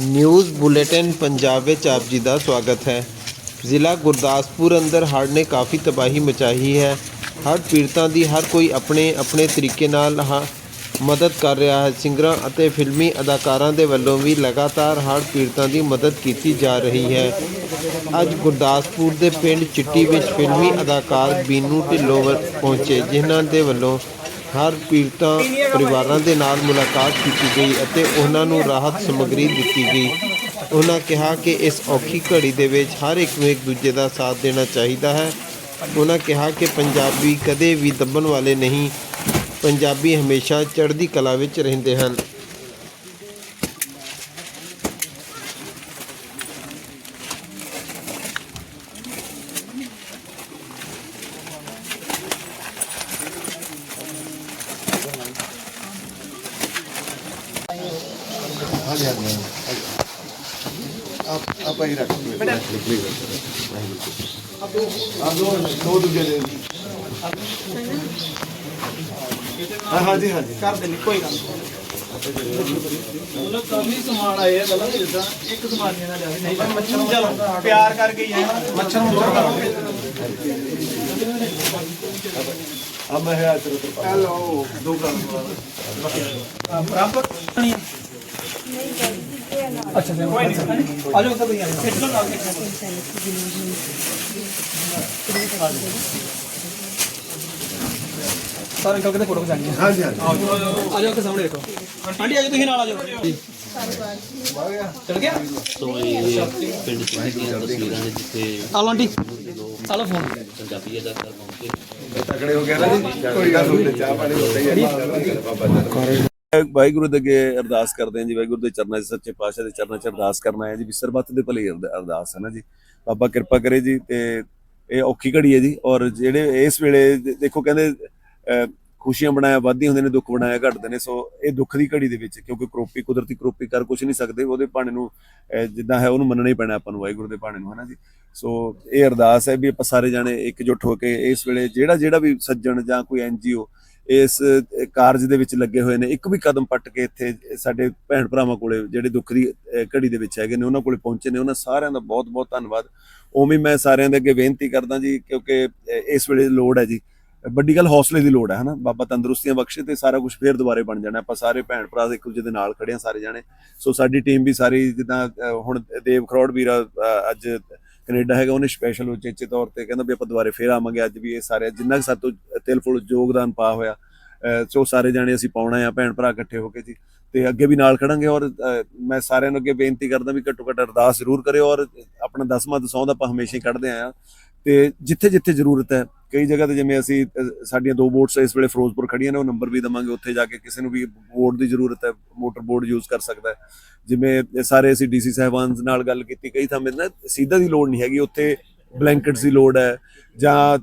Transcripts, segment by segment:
News bulletin Punjab ਵਿੱਚ ਆਪ ਜੀ ਦਾ ਸਵਾਗਤ ਹੈ। ਜ਼ਿਲ੍ਹਾ ਗੁਰਦਾਸਪੁਰ ਅੰਦਰ ਹੜ੍ਹ ਨੇ ਕਾਫੀ ਤਬਾਹੀ ਮਚਾਈ ਹੈ। ਹੜ੍ਹ ਪੀੜਤਾਂ ਦੀ ਹਰ ਕੋਈ ਆਪਣੇ ਆਪਣੇ ਤਰੀਕੇ ਨਾਲ ਹ, ਮਦਦ ਕਰ ਰਿਹਾ ਹੈ। ਸਿੰਗਰਾਂ ਅਤੇ ਫਿਲਮੀ ਅਦਾਕਾਰਾਂ ਦੇ ਵੱਲੋਂ ਵੀ ਲਗਾਤਾਰ ਹੜ੍ਹ ਪੀੜਤਾਂ ਦੀ ਮਦਦ ਕੀਤੀ ਜਾ ਰਹੀ ਹੈ। ਅੱਜ ਗੁਰਦਾਸਪੁਰ ਦੇ ਪਿੰਡ ਚਿੱਟੀ ਵਿੱਚ ਫਿਲਮੀ ਅਦਾਕਾਰ ਬੀਨੂ ਢਿੱਲੋਂ ਪਹੁੰਚੇ, ਜਿਨ੍ਹਾਂ ਦੇ ਵੱਲੋਂ ਹਰ ਪੀੜਤਾਂ ਪਰਿਵਾਰਾਂ ਦੇ ਨਾਲ ਮੁਲਾਕਾਤ ਕੀਤੀ ਗਈ ਅਤੇ ਉਹਨਾਂ ਨੂੰ ਰਾਹਤ ਸਮੱਗਰੀ ਦਿੱਤੀ ਗਈ। ਉਹਨਾਂ ਕਿਹਾ ਕਿ ਇਸ ਔਖੀ ਘੜੀ ਦੇ ਵਿੱਚ ਹਰ ਇੱਕ ਨੂੰ ਇੱਕ ਦੂਜੇ ਦਾ ਸਾਥ ਦੇਣਾ ਚਾਹੀਦਾ ਹੈ। ਉਹਨਾਂ ਕਿਹਾ ਕਿ ਪੰਜਾਬੀ ਕਦੇ ਵੀ ਦੱਬਣ ਵਾਲੇ ਨਹੀਂ। ਪੰਜਾਬੀ ਹਮੇਸ਼ਾ ਚੜ੍ਹਦੀ ਕਲਾ ਵਿੱਚ ਰਹਿੰਦੇ ਹਨ। ਹਾਂਜੀ ਹਾਂਜੀ ਆਪ ਆਪਾਂ ਹੀ ਰੱਖ ਲਓ ਆਪ ਦੋ ਦੋ ਦੂਜੇ ਦੇ ਹਾਂ ਹਾਂਜੀ ਹਾਂਜੀ ਕਰ ਦੇਣੀ ਕੋਈ ਗੱਲ ਨਹੀਂ ਕਾਫੀ ਸਮਾਨ ਆਏ ਆ ਗੱਲਾਂ ਜਿੱਦਾਂ ਇੱਕ ਸਮਾਨ ਨਹੀਂ ਨਾ ਜਾਵੇ ਨਹੀਂ ਤਾਂ ਮੱਛਰ ਨੂੰ ਚਲੋ ਪਿਆਰ ਕਰਕੇ ਹੀ ਹੈ ਮੱਛਰ ਨੂੰ ਦੂਰ ਕਰਾਂਗੇ ਅਬ ਮੈਂ ਹੈ ਤੇਰੇ ਤੋਂ ਹੈਲੋ ਦੋ ਗੱਲ ਬਰਾਬਰ। ਨਹੀਂ ਅੱਛਾ ਕੋਈ ਨਹੀਂ ਆ ਜਾਓ ਤਾਂ ਭਈਆ ਇੱਧਰ ਨਾਲ ਸਾਰੇ ਅੰਕਲ ਕਿਤੇ ਫੋਟੋ ਖਿਚਾਣੀ ਹੈ ਹਾਂਜੀ ਹਾਂਜੀ। ਆ ਜਾਓ ਕਿ ਸਾਹਮਣੇ ਦੇਖੋ। ਆਂਟੀ ਆ ਜਾਓ ਤੁਸੀਂ ਨਾਲ ਆ ਜਾਓ। ਚਲ ਗਿਆ? ਤੋਂ ਇਹ ਪਿੰਡ ਚਿੱਠੀ ਦੀਆਂ ਤਸਵੀਰਾਂ ਨੇ ਜਿੱਥੇ ਆ ਲਓ ਆਂਟੀ। ਆ ਲਓ ਫੋਨ। ਪੰਜਾਬੀ ਅਦਾਕਾਰ ਪਹੁੰਚੇ ਤਕੜੇ ਹੋ ਗਿਆ ਨਾ ਜੀ। ਕੋਈ ਗੱਲ ਨਹੀਂ ਚਾਹ ਪਾਣੀ ਹੁੰਦਾ ਹੀ ਹੈ ਬਾਬਾ ਜੀ ਵਾਹਿਗੁਰੂ ਦੇ ਅੱਗੇ ਅਰਦਾਸ ਕਰਦੇ ਹਾਂ ਜੀ ਵਾਹਿਗੁਰੂ ਦੇ ਚਰਨਾਂ 'ਚ ਸੱਚੇ ਪਾਤਸ਼ਾਹ ਦੇ ਚਰਨਾਂ 'ਚ ਅਰਦਾਸ ਕਰਨਾ ਹੈ ਜੀ ਵੀ ਦੇ ਭਲੇ ਅਰਦਾਸ ਹੈ ਨਾ ਜੀ। ਬਾਬਾ ਕਿਰਪਾ ਕਰੇ ਜੀ ਤੇ ਇਹ ਔਖੀ ਘੜੀ ਹੈ ਜੀ ਔਰ ਜਿਹੜੇ ਇਸ ਵੇਲੇ ਦੇਖੋ ਕਹਿੰਦੇ ਖੁਸ਼ੀਆਂ ਬਣਾਇਆ ਵਾਧੀ ਹੁੰਦੇ ਨੇ ਦੁੱਖ ਬਣਾਇਆ ਘਟਦੇ ਨੇ ਸੋ ਇਹ ਦੁੱਖ ਦੀ ਘੜੀ ਦੇ ਵਿੱਚ ਕਿਉਂਕਿ ਕਰੋਪੀ ਕੁਦਰਤੀ ਕਰੋਪੀ ਕਰ ਕੁਝ ਨਹੀਂ ਸਕਦੇ ਉਹਦੇ ਭਾਣੇ ਨੂੰ ਅਹ, ਜਿੱਦਾਂ ਹੈ ਉਹਨੂੰ ਮੰਨਣਾ ਹੀ ਪੈਣਾ ਆਪਾਂ ਨੂੰ ਵਾਹਿਗੁਰੂ ਦੇ ਭਾਣੇ ਨੂੰ ਹਨਾ ਜੀ। ਸੋ ਇਹ ਅਰਦਾਸ ਹੈ ਵੀ ਆਪਾਂ ਸਾਰੇ ਜਾਣੇ ਇਕਜੁੱਟ ਹੋ ਕੇ ਇਸ ਵੇਲੇ ਜਿਹੜਾ ਜਿਹੜਾ ਵੀ ਸੱਜਣ ਜਾਂ ਕੋਈ ਐਨਜੀਓ ਇਸ ਕਾਰਜ ਦੇ ਵਿੱਚ ਲੱਗੇ ਹੋਏ ਨੇ। ਇੱਕ ਵੀ ਕਦਮ ਪੱਟ ਕੇ ਇੱਥੇ ਸਾਡੇ ਭੈਣ ਭਰਾਵਾਂ ਕੋਲੇ ਜਿਹੜੇ ਦੁੱਖ ਦੀ ਘੜੀ ਦੇ ਵਿੱਚ ਹੈਗੇ ਨੇ, ਉਹਨਾਂ ਕੋਲੇ ਪਹੁੰਚੇ ਨੇ। ਉਹਨਾਂ ਸਾਰਿਆਂ ਦਾ ਬਹੁਤ ਬਹੁਤ ਧੰਨਵਾਦ। ਉਵੇਂ ਮੈਂ ਸਾਰਿਆਂ ਦੇ ਅੱਗੇ ਬੇਨਤੀ ਕਰਦਾ ਜੀ, ਕਿਉਂਕਿ ਇਸ ਵੇਲੇ ਲੋੜ ਹੈ ਜੀ। ਵੱਡੀ ਗੱਲ ਹੌਸਲੇ ਦੀ ਲੋੜ ਹੈ, ਹਨਾ? ਬਾਬਾ ਤੰਦਰੁਸਤੀਆਂ ਬਖਸ਼ੇ ਤੇ ਸਾਰਾ ਕੁਝ ਫੇਰ ਦੁਬਾਰੇ ਬਣ ਜਾਣਾ। ਆਪਾਂ ਸਾਰੇ ਭੈਣ ਭਰਾ ਇੱਕ ਦੂਜੇ ਦੇ ਨਾਲ ਖੜੇ ਆ ਸਾਰੇ ਜਾਣੇ। ਸੋ ਸਾਡੀ ਟੀਮ ਵੀ ਸਾਰੀ ਜਿੱਦਾਂ ਹੁਣ ਦੇਵ ਖਰੋੜ ਵੀਰਾ ਅੱਜ ਕੈਨੇਡਾ ਹੈਗਾ, ਉਹਨੇ ਸਪੈਸ਼ਲ ਉਚੇਚੇ ਤੌਰ ਤੇ ਕਹਿੰਦਾ ਵੀ ਆਪਾਂ ਦੁਬਾਰੇ ਫੇਰ ਆਵਾਂਗੇ, ਅੱਜ ਵੀ ਇਹ ਸਾਰੇ, ਜਿੰਨਾ ਕੁ ਸਾਤੋਂ ਤਿਲ ਫੁੱਲ ਯੋਗਦਾਨ ਪਾ ਹੋਇਆ ਸੋ ਸਾਰੇ ਜਾਣੇ ਅਸੀਂ ਪਾਉਣਾ ਆ, ਭੈਣ ਭਰਾ ਇਕੱਠੇ ਹੋ ਕੇ ਜੀ, ਤੇ ਅੱਗੇ ਵੀ ਨਾਲ ਖੜਾਂਗੇ ਔਰ ਮੈਂ ਸਾਰਿਆਂ ਨੂੰ ਅੱਗੇ ਬੇਨਤੀ ਕਰਦਾ ਵੀ ਘੱਟੋ ਘੱਟ ਅਰਦਾਸ ਜ਼ਰੂਰ ਕਰਿਓ ਔਰ ਆਪਣਾ ਦਸਵਾਂ ਦਸੌਂ ਦਾ ਆਪਾਂ ਹਮੇਸ਼ਾ ਹੀ ਕੱਢਦੇ ਆਏ ਆ ਤੇ ਜਿੱਥੇ ਜਿੱਥੇ ਜ਼ਰੂਰਤ ਹੈ ਕਈ ਜਗ੍ਹਾ ਤੇ ਜਿਵੇਂ ਅਸੀਂ ਸਾਡੀਆਂ ਦੋ ਬੋਟਸ ਇਸ ਵੇਲੇ ਫਿਰੋਜ਼ਪੁਰ ਖੜੀਆਂ ਨੇ, ਉਹ ਨੰਬਰ ਵੀ ਦਵਾਂਗੇ, ਉੱਥੇ ਜਾ ਕੇ ਕਿਸੇ ਨੂੰ ਵੀ ਬੋਰਡ ਦੀ ਜ਼ਰੂਰਤ ਹੈ, ਮੋਟਰ ਬੋਰਡ ਯੂਜ਼ ਕਰ ਸਕਦਾ ਹੈ। ਜਿਵੇਂ ਸਾਰੇ ਅਸੀਂ ਡੀਸੀ ਸਾਹਿਬਾਨ ਨਾਲ ਗੱਲ ਕੀਤੀ, ਕਈ ਥਾਂ ਨਾ ਸਿੱਧਾ ਦੀ ਲੋੜ ਨਹੀਂ ਹੈਗੀ, ਉੱਥੇ ਬਲੈਂਕਟਸ ਦੀ ਲੋੜ ਹੈ ਜਾਂ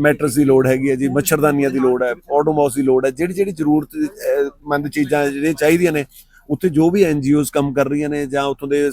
ਮੈਟਰਸ ਦੀ ਲੋੜ ਹੈਗੀ ਹੈ ਜੀ, ਮੱਛਰਦਾਨੀਆਂ ਦੀ ਲੋੜ ਹੈ ਆਟੋਮੋਸ ਦੀ ਲੋੜ ਹੈ, ਜਿਹੜੀ ਜਿਹੜੀ ਜ਼ਰੂਰਤ ਮੰਦ ਚੀਜ਼ਾਂ ਜਿਹੜੀਆਂ ਚਾਹੀਦੀਆਂ ਨੇ, ਉੱਥੇ ਜੋ ਵੀ ਐਨਜੀਓਜ਼ ਕੰਮ ਕਰ ਰਹੀਆਂ ਨੇ ਜਾਂ ਉੱਥੋਂ ਦੇ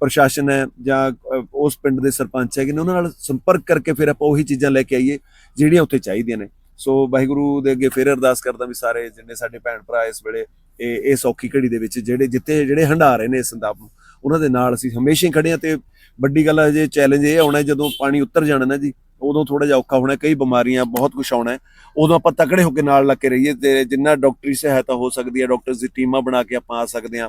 ਪ੍ਰਸ਼ਾਸਨ ਹੈ ਜਾਂ ਉਸ ਪਿੰਡ ਦੇ ਸਰਪੰਚ ਹੈਗੇ ਨੇ, ਉਹਨਾਂ ਨਾਲ ਸੰਪਰਕ ਕਰਕੇ ਫਿਰ ਆਪਾਂ ਉਹੀ ਚੀਜ਼ਾਂ ਲੈ ਕੇ ਆਈਏ ਜਿਹੜੀਆਂ ਉੱਥੇ ਚਾਹੀਦੀਆਂ ਨੇ। ਸੋ ਵਾਹਿਗੁਰੂ ਦੇ ਅੱਗੇ ਫਿਰ ਅਰਦਾਸ ਕਰਦਾ ਵੀ ਸਾਰੇ ਜਿੰਨੇ ਸਾਡੇ ਭੈਣ ਭਰਾ ਇਸ ਵੇਲੇ ਇਹ ਇਸ ਔਖੀ ਘੜੀ ਦੇ ਵਿੱਚ ਜਿਹੜੇ ਜਿੱਥੇ ਜਿਹੜੇ ਹੰਡਾ ਰਹੇ ਨੇ ਇਸ ਸੰਤਾਪ ਨੂੰ, ਉਹਨਾਂ ਦੇ ਨਾਲ ਅਸੀਂ ਹਮੇਸ਼ਾ ਹੀ ਖੜੇ ਆ ਤੇ ਵੱਡੀ ਗੱਲ ਹੈ ਜੇ ਚੈਲੰਜ ਇਹ ਆਉਣਾ ਜਦੋਂ ਪਾਣੀ ਉੱਤਰ ਜਾਣਾ ਨਾ ਜੀ, ਉਦੋਂ ਥੋੜਾ ਜਿਹਾ ਔਖਾ ਹੋਣਾ, ਕਈ ਬਿਮਾਰੀਆਂ ਬਹੁਤ ਕੁਝ ਆਉਣਾ ਉਦੋਂ ਆਪਾਂ ਤਕੜੇ ਹੋ ਕੇ ਨਾਲ ਲੱਗ ਕੇ ਰਹੀਏ ਤੇ ਜਿੰਨਾ ਡਾਕਟਰੀ ਸਹਾਇਤਾ ਹੋ ਸਕਦੀ ਹੈ ਡਾਕਟਰਸ ਦੀ ਟੀਮਾਂ ਬਣਾ ਕੇ ਆਪਾਂ ਆ ਸਕਦੇ ਹਾਂ।